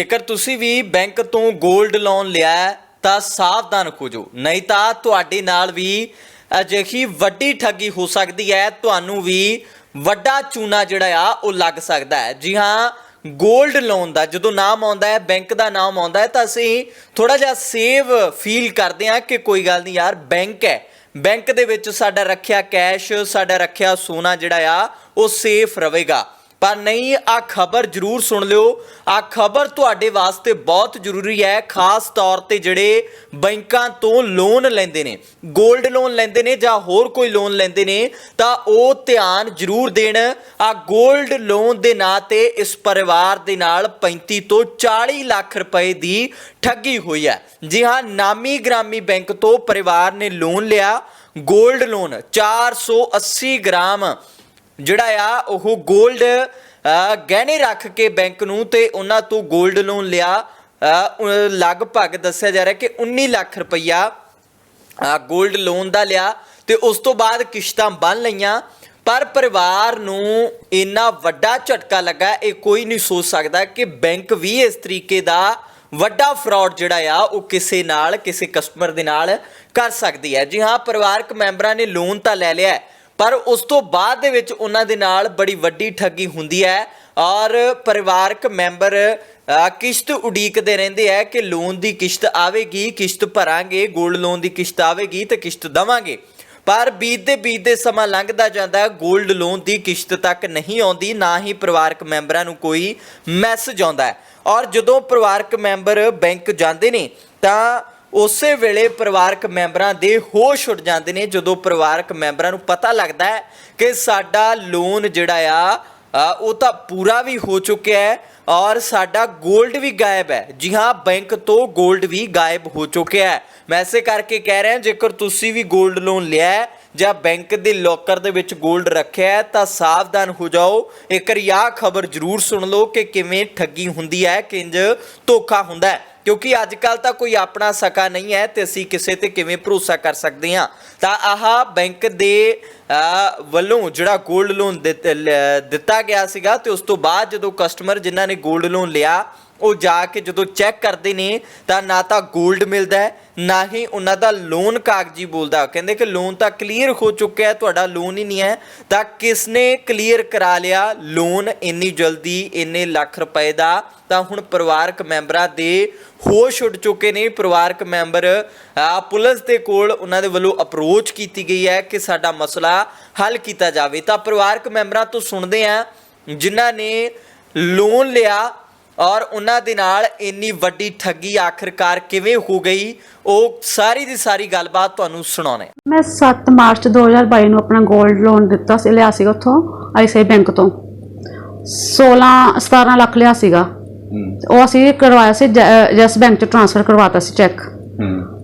ਜੇਕਰ ਤੁਸੀਂ ਵੀ ਬੈਂਕ ਤੋਂ 골ਡ ਲੋਨ ਲਿਆ ਤਾਂ ਸਾਵਧਾਨ ਹੋ ਜਾਓ ਨਹੀਂ ਤਾਂ ਤੁਹਾਡੇ ਨਾਲ ਵੀ ਅਜਿਹੀ ਵੱਡੀ ਠੱਗੀ ਹੋ ਸਕਦੀ ਹੈ, ਤੁਹਾਨੂੰ ਵੀ ਵੱਡਾ ਚੂਨਾ ਜਿਹੜਾ ਆ, ਉਹ ਲੱਗ ਸਕਦਾ ਹੈ। ਜੀ ਹਾਂ 골ਡ ਲੋਨ ਦਾ ਜਦੋਂ ਨਾਮ ਆਉਂਦਾ ਹੈ, ਬੈਂਕ ਦਾ ਨਾਮ ਆਉਂਦਾ ਹੈ, ਤਾਂ ਅਸੀਂ ਥੋੜਾ ਜਿਹਾ ਸੇਵ ਫੀਲ ਕਰਦੇ ਹਾਂ ਕਿ ਕੋਈ ਗੱਲ ਨਹੀਂ ਯਾਰ, ਬੈਂਕ ਹੈ। ਬੈਂਕ ਦੇ ਵਿੱਚ ਸਾਡਾ ਰੱਖਿਆ ਕੈਸ਼, ਸਾਡਾ ਰੱਖਿਆ ਸੋਨਾ ਜਿਹੜਾ ਆ, ਉਹ ਸੇਫ ਰਹੇਗਾ। ਪਰ ਨਹੀਂ ਆ ਖਬਰ ਜ਼ਰੂਰ ਸੁਣ ਲਿਓ। ਆ ਖਬਰ ਤੁਹਾਡੇ ਵਾਸਤੇ ਬਹੁਤ ਜ਼ਰੂਰੀ ਹੈ। ਖਾਸ ਤੌਰ ਤੇ ਜਿਹੜੇ ਬੈਂਕਾਂ ਤੋਂ ਲੋਨ ਲੈਂਦੇ ਨੇ 골ਡ ਲੋਨ ਲੈਂਦੇ ਨੇ ਜਾਂ ਹੋਰ ਕੋਈ ਲੋਨ ਲੈਂਦੇ ਨੇ, ਤਾਂ ਉਹ ਧਿਆਨ ਜ਼ਰੂਰ ਦੇਣ। ਆ 골ਡ ਲੋਨ ਦੇ ਨਾਂ ਤੇ ਇਸ ਪਰਿਵਾਰ ਦੇ ਨਾਲ 35 ਤੋਂ 40 ਲੱਖ ਰੁਪਏ ਦੀ ਠੱਗੀ ਹੋਈ ਹੈ। ਜੀ ਹਾਂ, ਨਾਮੀ ਗ੍ਰਾਮੀ ਬੈਂਕ ਤੋਂ ਪਰਿਵਾਰ ਨੇ ਲੋਨ ਲਿਆ। 골ਡ ਲੋਨ 480 ਗ੍ਰਾਮ ਜਿਹੜਾ ਆ, ਉਹ ਗੋਲਡ ਗਹਿਣੇ ਰੱਖ ਕੇ ਬੈਂਕ ਨੂੰ ਤੇ ਉਹਨਾਂ ਤੋਂ ਗੋਲਡ ਲੋਨ ਲਿਆ। ਲਗਭਗ ਦੱਸਿਆ ਜਾ ਰਿਹਾ ਕਿ 19 ਲੱਖ ਰੁਪਈਆ ਗੋਲਡ ਲੋਨ ਦਾ ਲਿਆ ਤੇ ਉਸ ਤੋਂ ਬਾਅਦ ਕਿਸ਼ਤਾਂ ਬੰਨ ਲਈਆਂ। ਪਰ ਪਰਿਵਾਰ ਨੂੰ ਇੰਨਾ ਵੱਡਾ ਝਟਕਾ ਲੱਗਾ, ਇਹ ਕੋਈ ਨਹੀਂ ਸੋਚ ਸਕਦਾ ਕਿ ਬੈਂਕ ਵੀ ਇਸ ਤਰੀਕੇ ਦਾ ਵੱਡਾ ਫਰਾਡ ਜਿਹੜਾ ਆ, ਉਹ ਕਿਸੇ ਨਾਲ, ਕਿਸੇ ਕਸਟਮਰ ਦੇ ਨਾਲ ਕਰ ਸਕਦੀ ਹੈ। ਜੀ ਹਾਂ, ਪਰਿਵਾਰਕ ਮੈਂਬਰਾਂ ਨੇ ਲੋਨ ਤਾਂ ਲੈ ਲਿਆ ਪਰ ਉਸ ਤੋਂ ਬਾਅਦ ਦੇ ਵਿੱਚ ਉਹਨਾਂ ਦੇ ਨਾਲ ਬੜੀ ਵੱਡੀ ਠੱਗੀ ਹੁੰਦੀ ਹੈ ਔਰ ਪਰਿਵਾਰਕ ਮੈਂਬਰ ਕਿਸ਼ਤ ਉਡੀਕਦੇ ਰਹਿੰਦੇ ਆ ਕਿ ਲੋਨ ਦੀ ਕਿਸ਼ਤ ਆਵੇਗੀ, ਕਿਸ਼ਤ ਭਰਾਂਗੇ 골ਡ ਲੋਨ ਦੀ ਕਿਸ਼ਤ ਆਵੇਗੀ ਤੇ ਕਿਸ਼ਤ ਦਵਾਂਗੇ। ਪਰ ਬੀਤਦੇ ਬੀਤਦੇ ਸਮਾਂ ਲੰਘਦਾ ਜਾਂਦਾ ਹੈ 골ਡ ਲੋਨ ਦੀ ਕਿਸ਼ਤ ਤੱਕ ਨਹੀਂ ਆਉਂਦੀ, ਨਾ ਹੀ ਪਰਿਵਾਰਕ ਮੈਂਬਰਾਂ ਨੂੰ ਕੋਈ ਮੈਸੇਜ ਆਉਂਦਾ ਔਰ ਜਦੋਂ ਪਰਿਵਾਰਕ ਮੈਂਬਰ ਬੈਂਕ ਜਾਂਦੇ ਨੇ, ਤਾਂ ਉਸੇ ਵੇਲੇ ਪਰਿਵਾਰਕ ਮੈਂਬਰਾਂ ਦੇ ਹੋਸ਼ ਉੱਡ ਜਾਂਦੇ ਨੇ ਜਦੋਂ ਪਰਿਵਾਰਕ ਮੈਂਬਰਾਂ ਨੂੰ ਪਤਾ ਲੱਗਦਾ ਹੈ ਕਿ ਸਾਡਾ ਲੋਨ ਜਿਹੜਾ ਆ ਉਹ ਤਾਂ ਪੂਰਾ ਵੀ ਹੋ ਚੁੱਕਿਆ ਹੈ ਔਰ ਸਾਡਾ 골ਡ ਵੀ ਗਾਇਬ ਹੈ। ਜੀ ਹਾਂ ਬੈਂਕ ਤੋਂ 골ਡ ਵੀ ਗਾਇਬ ਹੋ ਚੁੱਕਿਆ ਹੈ। ਮੈਂ ਐਸੇ ਕਰਕੇ ਕਹਿ ਰਿਹਾ, ਜੇਕਰ ਤੁਸੀਂ ਵੀ 골ਡ ਲੋਨ ਲਿਆ ਹੈ ਜਾਂ ਬੈਂਕ ਦੇ ਲੋਕਰ ਦੇ ਵਿੱਚ ਗੋਲਡ ਰੱਖਿਆ ਹੈ, ਤਾਂ ਸਾਵਧਾਨ ਹੋ ਜਾਓ। ਇੱਕ ਰਿਆ ਖਬਰ ਜ਼ਰੂਰ ਸੁਣ ਲਓ ਕਿ ਕਿਵੇਂ ਠੱਗੀ ਹੁੰਦੀ ਹੈ, ਕਿੰਜ ਧੋਖਾ ਹੁੰਦਾ ਹੈ। ਕਿਉਂਕਿ ਅੱਜ ਕੱਲ ਤਾਂ ਕੋਈ ਆਪਣਾ ਸਕਾ ਨਹੀਂ ਹੈ ਤੇ ਅਸੀਂ ਕਿਸੇ ਤੇ ਕਿਵੇਂ ਭਰੋਸਾ ਕਰ ਸਕਦੇ ਹਾਂ। ਤਾਂ ਆਹ ਬੈਂਕ ਦੇ ਵੱਲੋਂ ਜਿਹੜਾ 골ਡ ਲੋਨ ਦਿੱਤਾ ਗਿਆ ਸੀਗਾ ਤੇ ਉਸ ਤੋਂ ਬਾਅਦ ਜਦੋਂ ਕਸਟਮਰ ਜਿਨ੍ਹਾਂ ਨੇ 골ਡ ਲੋਨ ਲਿਆ ਉਹ ਜਾ ਕੇ ਜਦੋਂ ਚੈੱਕ ਕਰਦੇ ਨੇ ਤਾਂ ਨਾ ਤਾਂ 골ਡ ਮਿਲਦਾ ਹੈ, ਨਾ ਹੀ ਉਹਨਾਂ ਦਾ ਲੋਨ ਕਾਗਜ਼ੀ ਬੋਲਦਾ। ਕਹਿੰਦੇ ਕਿ ਲੋਨ ਤਾਂ ਕਲੀਅਰ ਹੋ ਚੁੱਕਿਆ ਹੈ, ਤੁਹਾਡਾ ਲੋਨ ਹੀ ਨਹੀਂ ਹੈ। ਤਾਂ ਕਿਸ ਨੇ ਕਲੀਅਰ ਕਰਾ ਲਿਆ? ਲੋਨ ਇੰਨੀ ਜਲਦੀ, ਇੰਨੇ ਲੱਖ ਰੁਪਏ ਦਾ। ਤਾਂ ਹੁਣ ਪਰਿਵਾਰਕ ਮੈਂਬਰਾਂ ਦੇ ਹੋਸ਼ ਉੱਡ ਚੁੱਕੇ ਨੇ। ਪਰਿਵਾਰਕ ਮੈਂਬਰ ਪੁਲਿਸ ਦੇ ਕੋਲ ਉਹਨਾਂ ਦੇ ਵੱਲੋਂ ਅਪਰੋਚ ਕੀਤੀ ਗਈ ਹੈ ਕਿ ਸਾਡਾ ਮਸਲਾ ਹੱਲ ਕੀਤਾ ਜਾਵੇ। ਤਾਂ ਪਰਿਵਾਰਕ ਮੈਂਬਰਾਂ ਤੋਂ ਸੁਣਦੇ ਆ ਜਿਨ੍ਹਾਂ ਨੇ ਲੋਨ ਲਿਆ ਔਰ ਉਹਨਾਂ ਦੇ ਨਾਲ ਇੰਨੀ ਵੱਡੀ ਠੱਗੀ ਆਖਰਕਾਰ ਕਿਵੇਂ ਹੋ ਗਈ ਉਹ ਸਾਰੀ ਦੀ ਸਾਰੀ ਗੱਲਬਾਤ ਤੁਹਾਨੂੰ ਸੁਣਾਉਣੇ ਮੈਂ 7 ਮਾਰਚ 2022 ਨੂੰ ਆਪਣਾ 골ਡ ਲੋਨ ਦਿੱਤਾ ਸੀ ਲਿਆ ਸੀਗਾ ਉੱਥੋਂ ਆਈਸੀਆਈ ਬੈਂਕ ਤੋਂ। 16 17 ਲੱਖ ਲਿਆ ਸੀਗਾ। ਉਹ ਅਸੀਂ ਕਰਵਾਇਆ ਸੀ ਜੈਸ ਬੈਂਕ ਚ ਟ੍ਰਾਂਸਫਰ ਕਰਵਾਤਾ ਸੀ ਚੈੱਕ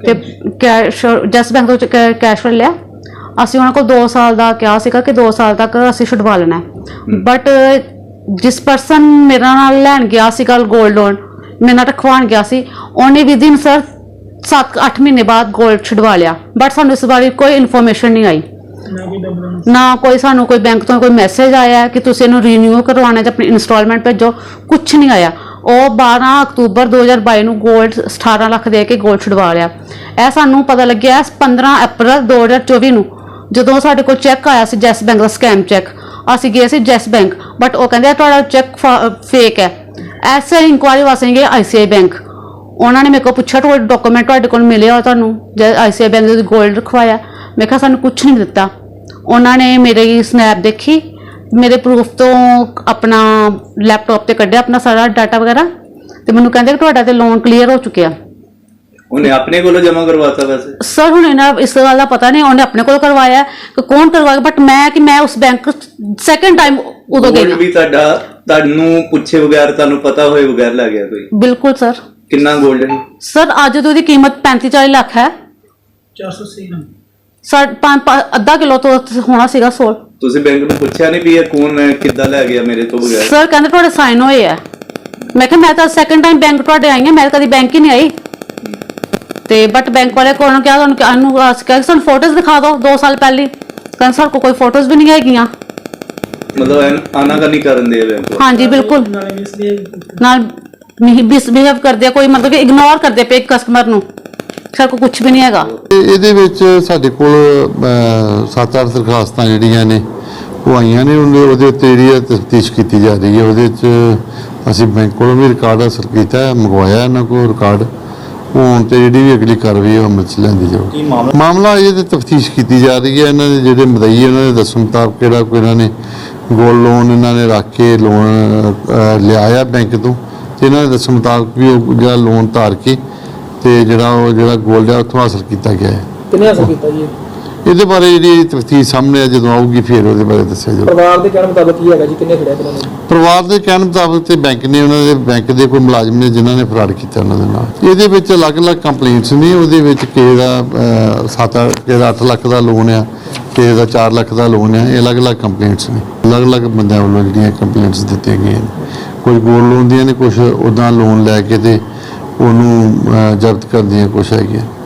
ਤੇ ਕੈਸ਼ ਜੈਸ ਬੈਂਕ ਤੋਂ ਕੈਸ਼ ਲਿਆ। ਅਸੀਂ ਉਹਨਾਂ ਕੋਲ 2 ਸਾਲ ਦਾ ਕਿਹਾ ਸੀਗਾ ਕਿ 2 ਸਾਲ ਤੱਕ ਅਸੀਂ ਛੁਡਵਾ ਲੈਣਾ ਬਟ ਜਿਸ ਪਰਸਨ ਮੇਰੇ ਨਾਲ ਲੈਣ ਗਿਆ ਸੀ ਕੱਲ ਗੋਲਡ ਲੋਨ ਮੇਰੇ ਨਾਲ ਰਖਵਾਣ ਗਿਆ ਸੀ ਉਹਨੇ ਵੀ ਦਿਨ ਸਰ 7-8 ਮਹੀਨੇ ਬਾਅਦ ਗੋਲਡ ਛਡਵਾ ਲਿਆ। ਬਟ ਸਾਨੂੰ ਇਸ ਬਾਰੇ ਕੋਈ ਇਨਫੋਰਮੇਸ਼ਨ ਨਹੀਂ ਆਈ। ਨਾ ਕੋਈ ਸਾਨੂੰ ਕੋਈ ਬੈਂਕ ਤੋਂ ਕੋਈ ਮੈਸੇਜ ਆਇਆ ਕਿ ਤੁਸੀਂ ਇਹਨੂੰ ਰੀਨਿਊ ਕਰਵਾਉਣਾ ਜਾਂ ਆਪਣੀ ਇਨਸਟਾਲਮੈਂਟ ਭੇਜੋ ਕੁਝ ਨਹੀਂ ਆਇਆ। ਉਹ 12 ਅਕਤੂਬਰ 2022 ਨੂੰ ਗੋਲਡ 18 ਲੱਖ ਦੇ ਕੇ ਗੋਲਡ ਛਡਵਾ ਲਿਆ। ਇਹ ਸਾਨੂੰ ਪਤਾ ਲੱਗਿਆ 15 ਅਪ੍ਰੈਲ 2024 ਨੂੰ ਜਦੋਂ ਸਾਡੇ ਕੋਲ ਚੈੱਕ ਆਇਆ ਸੀ ਜੈਸ ਬੈਂਕ ਦਾ ਸਕੈਮ ਚੈੱਕ ਅਸੀਂ ਗਏ ਸੀ ਜੈਸ ਬੈਂਕ ਬਟ ਉਹ ਕਹਿੰਦੇ ਆ ਤੁਹਾਡਾ ਚੈੱਕ ਫੇਕ ਹੈ। ਐਸ ਐਸੇ ਇਨਕੁਆਇਰੀ ਵਾਸਤੇ ਗਏ ਆਈਸੀਆਈ ਬੈਂਕ। ਉਹਨਾਂ ਨੇ ਮੇਰੇ ਕੋਲ ਪੁੱਛਿਆ, ਤੁਹਾਡੇ ਡਾਕੂਮੈਂਟ ਤੁਹਾਡੇ ਕੋਲ ਮਿਲੇ ਆ ਤੁਹਾਨੂੰ? ਜਦ ਆਈਸੀਆਈ ਬੈਂਕ ਦੇ ਗੋਲਡ ਰਖਵਾਇਆ। ਮੈਂ ਕਿਹਾ, ਸਾਨੂੰ ਕੁਝ ਨਹੀਂ ਦਿੱਤਾ। ਉਹਨਾਂ ਨੇ ਮੇਰੀ ਸਨੈਪ ਦੇਖੀ। ਮੇਰੇ ਪ੍ਰੂਫ ਤੋਂ ਆਪਣਾ ਲੈਪਟਾਪ ਤੇ ਕੱਢਿਆ, ਆਪਣਾ ਸਾਰਾ ਡਾਟਾ ਵਗੈਰਾ। ਤੇ ਮੈਨੂੰ ਕਹਿੰਦੇ ਕਿ ਤੁਹਾਡਾ ਤੇ ਲੋਨ ਕਲੀਅਰ ਹੋ ਚੁੱਕਿਆ। ਉਹਨੇ ਆਪਣੇ ਕੋਲੋਂ ਜਮਾ ਕਰਵਾਤਾ ਵੈਸੇ? ਸਰ ਹੁਣ ਇਹਨਾਂ ਇਸ ਗੱਲ ਦਾ ਪਤਾ ਨਹੀਂ ਉਹਨੇ ਆਪਣੇ ਕੋਲ ਕਰਵਾਇਆ ਕਿ ਕੌਣ ਕਰਵਾਇਆ ਬਟ ਮੈਂ ਕਿ ਮੈਂ ਉਸ ਬੈਂਕ ਸੈਕੰਡ ਟਾਈਮ ਉਦੋਂ ਗਈ ਵੀ ਤੁਹਾਡਾ ਤੁਹਾਨੂੰ ਪੁੱਛੇ ਬਗੈਰ ਤੁਹਾਨੂੰ ਪਤਾ ਹੋਏ ਬਗੈਰ ਲੈ ਗਿਆ ਕੋਈ? ਬਿਲਕੁਲ ਸਰ ਕਿੰਨਾ 골ਡ ਹੈ ਸਰ ਅੱਜ ਤੋਂ ਉਹਦੀ ਕੀਮਤ 35 40 ਲੱਖ ਹੈ। 480 ਗ੍ਰਾਮ ਸਰ ਪੰਜ ਪੰਜ- ਅੱਧਾ ਕਿਲੋ ਤੋਂ ਹੋਣਾ ਸੀਗਾ ਸੋਲ। ਤੁਸੀਂ ਬੈਂਕ ਨੂੰ ਪੁੱਛਿਆ ਨਹੀਂ ਵੀ ਇਹ ਕੌਣ ਹੈ ਕਿੱਦਾਂ ਲੈ ਗਿਆ ਮੇਰੇ ਤੋਂ ਬਗੈਰ? ਸਰ ਕਹਿੰਦੇ ਤੁਹਾਡੇ ਸਾਈਨ ਹੋਏ ਆ ਮੈਂ ਕਿਹਾ ਮੈਂ ਤਾਂ ਸੈਕੰਡ ਟਾਈਮ ਬੈਂਕ ਤੁਹਾਡੇ ਆਈ ਹਾਂ ਮੈਂ ਤਾਂ ਕਦੀ ਬੈਂਕ ਹੀ ਨਹੀਂ ਆਈ। ਤੇ ਬਟ ਬੈਂਕ ਵਾਲੇ ਕੋਲ ਨੂੰ ਕਿਹਾ ਤੁਹਾਨੂੰ ਕਿ ਨੂੰ ਅਸ ਕਿਹਾ ਕਿ ਸਾਨੂੰ ਫੋਟੋਜ਼ ਦਿਖਾ ਦਿਓ 2 ਸਾਲ ਪਹਿਲੀ। ਕਹਿੰਦੇ ਕੋਲ ਕੋਈ ਫੋਟੋਜ਼ ਵੀ ਨਹੀਂ ਹੈਗੀਆਂ। ਮਤਲਬ ਆਨਾ ਕਰਨੀ ਕਰਨ ਦੇ ਬੈਂਕ ਹਾਂਜੀ ਬਿਲਕੁਲ। ਨਾਲੇ ਮਿਸਬਿਹੇਵ ਕਰਦੇ ਆ ਕੋਈ ਮਤਲਬ ਕਿ ਇਗਨੋਰ ਕਰਦੇ ਪਏ ਕਸਟਮਰ ਨੂੰ। ਸਾਡੇ ਕੋਲ ਕੁਝ ਵੀ ਨਹੀਂ ਹੈਗਾ। ਇਹਦੇ ਵਿੱਚ ਸਾਡੇ ਕੋਲ 7-8 ਦਰਖਾਸਤਾਂ ਜਿਹੜੀਆਂ ਨੇ ਉਹ ਆਈਆਂ ਨੇ ਉਹਦੇ ਉਹਦੇ ਉੱਤੇ ਜਿਹੜੀ ਤਫਤੀਸ਼ ਕੀਤੀ ਜਾ ਰਹੀ ਹੈ। ਉਹਦੇ ਵਿੱਚ ਅਸੀਂ ਬੈਂਕ ਕੋਲੋਂ ਵੀ ਰਿਕਾਰਡ ਹਾਸਲ ਕੀਤਾ ਹੈ ਮੰਗਵਾਇਆ ਇਹਨਾਂ ਕੋਲ ਰਿਕਾਰਡ ਹੁਣ ਤੇ ਜਿਹੜੀ ਵੀ ਅਗਲੀ ਕਾਰਵਾਈ ਹੈ ਉਹ ਅਮਲ ਚ ਜਾਊਗੀ ਮਾਮਲਾ? ਇਹ ਤੇ ਤਫਤੀਸ਼ ਕੀਤੀ ਜਾ ਰਹੀ ਹੈ। ਇਹਨਾਂ ਦੇ ਜਿਹੜੇ ਮਦਈ ਉਹਨਾਂ ਦੇ ਦੱਸਣ ਮੁਤਾਬਕ ਕਿਹੜਾ ਕੋਈ ਇਹਨਾਂ ਨੇ ਗੋਲ ਲੋਨ ਇਹਨਾਂ ਨੇ ਰੱਖ ਕੇ ਲੋਨ ਲਿਆਇਆ ਬੈਂਕ ਤੋਂ। ਤੇ ਇਹਨਾਂ ਦੇ ਦੱਸਣ ਮੁਤਾਬਕ ਵੀ ਉਹ ਜਿਹੜਾ ਲੋਨ ਧਾਰ ਕੇ ਤੇ ਜਿਹੜਾ ਉਹ ਜਿਹੜਾ ਗੋਲਡ ਹੈ ਉੱਥੋਂ ਹਾਸਲ ਕੀਤਾ ਗਿਆ ਹੈ। ਕਿੰਨੇ ਹਾਸਲ ਕੀਤਾ ਜੀ? ਇਹਦੇ ਬਾਰੇ ਜਿਹੜੀ ਤਫਤੀਸ਼ ਸਾਹਮਣੇ ਆ ਜਦੋਂ ਆਊਗੀ ਫਿਰ ਉਹਦੇ ਬਾਰੇ ਦੱਸਿਆ ਜਾਊਗਾ ਪਰਿਵਾਰ ਦੇ ਕਹਿਣ ਮੁਤਾਬਕ ਕੀ ਹੈਗਾ ਜੀ? ਕਿੰਨੇ ਖੜਿਆ ਕਿੰਨੇ ਨਹੀਂ ਪਰਿਵਾਰ ਦੇ ਕਹਿਣ ਮੁਤਾਬਕ ਤੇ ਬੈਂਕ ਨੇ ਉਹਨਾਂ ਦੇ ਬੈਂਕ ਦੇ ਕੋਈ ਮੁਲਾਜ਼ਮ ਨੇ ਜਿਨ੍ਹਾਂ ਨੇ ਫਰਾਡ ਕੀਤਾ ਉਹਨਾਂ ਦੇ ਨਾਲ। ਇਹਦੇ ਵਿੱਚ ਅਲੱਗ-ਅਲੱਗ ਕੰਪਲੇਂਟਸ ਨੇ ਉਹਦੇ ਵਿੱਚ ਕਿਸੇ ਦਾ 7 ਕਿਸੇ ਦਾ 8 ਲੱਖ ਦਾ ਲੋਨ ਆ ਕਿਸੇ ਦਾ 4 ਲੱਖ ਦਾ ਲੋਨ ਆ ਇਹ ਅਲੱਗ-ਅਲੱਗ ਕੰਪਲੇਂਟਸ ਨੇ। ਅਲੱਗ-ਅਲੱਗ ਬੰਦਿਆਂ ਵੱਲੋਂ ਜਿਹੜੀਆਂ ਕੰਪਲੇਂਟਸ ਦਿੱਤੀਆਂ ਗਈਆਂ ਕੁਝ ਗੋਲ ਲੋਨ ਦੀਆਂ ਨੇ ਕੁਝ ਉਦਾਂ ਲੋਨ ਲੈ ਕੇ ਤੇ ਉਹਨੂੰ ਜ਼ਬਤ ਕਰਨ ਦੀਆਂ ਕੁਛ ਹੈਗੀਆਂ।